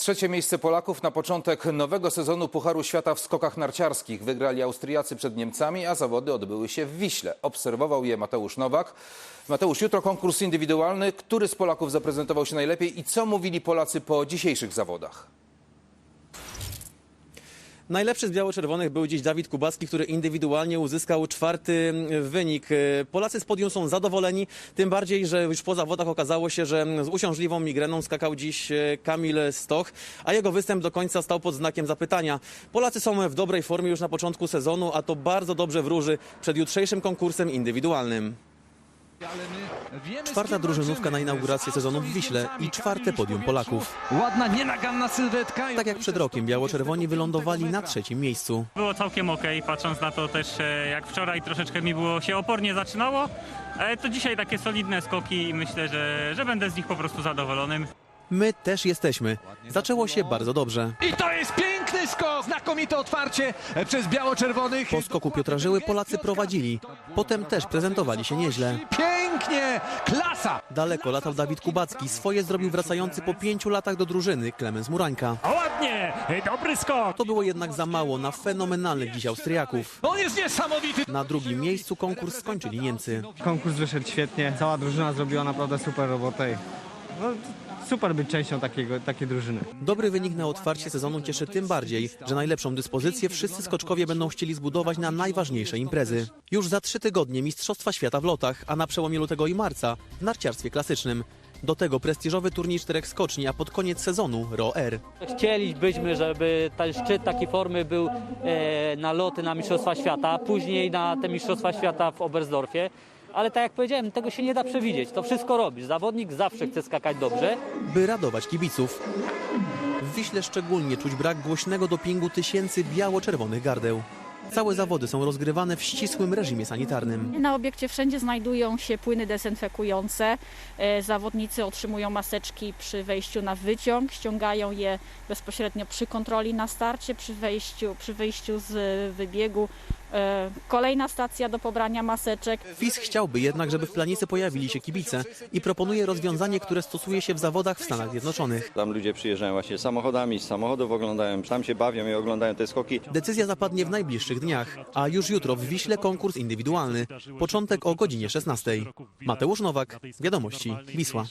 Trzecie miejsce Polaków na początek nowego sezonu Pucharu Świata w skokach narciarskich. Wygrali Austriacy przed Niemcami, a zawody odbyły się w Wiśle. Obserwował je Mateusz Nowak. Mateusz, jutro konkurs indywidualny. Który z Polaków zaprezentował się najlepiej i co mówili Polacy po dzisiejszych zawodach? Najlepszy z biało-czerwonych był dziś Dawid Kubacki, który indywidualnie uzyskał czwarty wynik. Polacy z podium są zadowoleni, tym bardziej, że już po zawodach okazało się, że z uciążliwą migreną skakał dziś Kamil Stoch, a jego występ do końca stał pod znakiem zapytania. Polacy są w dobrej formie już na początku sezonu, a to bardzo dobrze wróży przed jutrzejszym konkursem indywidualnym. Czwarta drużynówka na inaugurację sezonu w Wiśle i czwarte podium Polaków. Ładna, nienaganna sylwetka. Tak jak przed rokiem, biało-czerwoni wylądowali na trzecim miejscu. Było całkiem ok, patrząc na to też e, jak wczoraj troszeczkę mi było się opornie zaczynało, ale to dzisiaj takie solidne skoki i myślę, że, że będę z nich po prostu zadowolonym. My też jesteśmy. Zaczęło się bardzo dobrze. I to jest piękny skok, znakomite otwarcie przez biało-czerwonych. Po skoku Piotra Żyły Polacy prowadzili. Potem też prezentowali się nieźle. Pięknie, klasa. Daleko latał Dawid Kubacki. Swoje zrobił wracający po pięciu latach do drużyny Klemens Murańka. Ładnie, dobry skok! To było jednak za mało na fenomenalnych dziś Austriaków. On jest niesamowity. Na drugim miejscu konkurs skończyli Niemcy. Konkurs wyszedł świetnie. Cała drużyna zrobiła naprawdę super robotę. No, super być częścią takiego, takiej drużyny. Dobry wynik na otwarcie sezonu cieszy tym bardziej, że najlepszą dyspozycję wszyscy skoczkowie będą chcieli zbudować na najważniejsze imprezy. Już za trzy tygodnie Mistrzostwa Świata w lotach, a na przełomie lutego i marca w narciarstwie klasycznym. Do tego prestiżowy turniej czterech skoczni, a pod koniec sezonu ROR. Chcielibyśmy, żeby ten szczyt takiej formy był e, na loty na Mistrzostwa Świata, później na te Mistrzostwa Świata w Oberstdorfie. Ale tak jak powiedziałem, tego się nie da przewidzieć. To wszystko robisz. Zawodnik zawsze chce skakać dobrze. by radować kibiców. W Wiśle szczególnie czuć brak głośnego dopingu tysięcy biało-czerwonych gardeł. Całe zawody są rozgrywane w ścisłym reżimie sanitarnym. Na obiekcie wszędzie znajdują się płyny dezynfekujące. E, Zawodnicy otrzymują maseczki przy wejściu na wyciąg, ściągają je bezpośrednio przy kontroli na starcie, przy wejściu, przy wyjściu z wybiegu. E, Kolejna stacja do pobrania maseczek. FIS chciałby jednak, żeby w planicy pojawili się kibice i proponuje rozwiązanie, które stosuje się w zawodach w Stanach Zjednoczonych. Tam ludzie przyjeżdżają właśnie samochodami, z samochodów oglądają, tam się bawią i oglądają te skoki. Decyzja zapadnie w najbliższych dniach, a już jutro w Wiśle konkurs indywidualny. Początek o godzinie 16. Mateusz Nowak, Wiadomości, Wisła.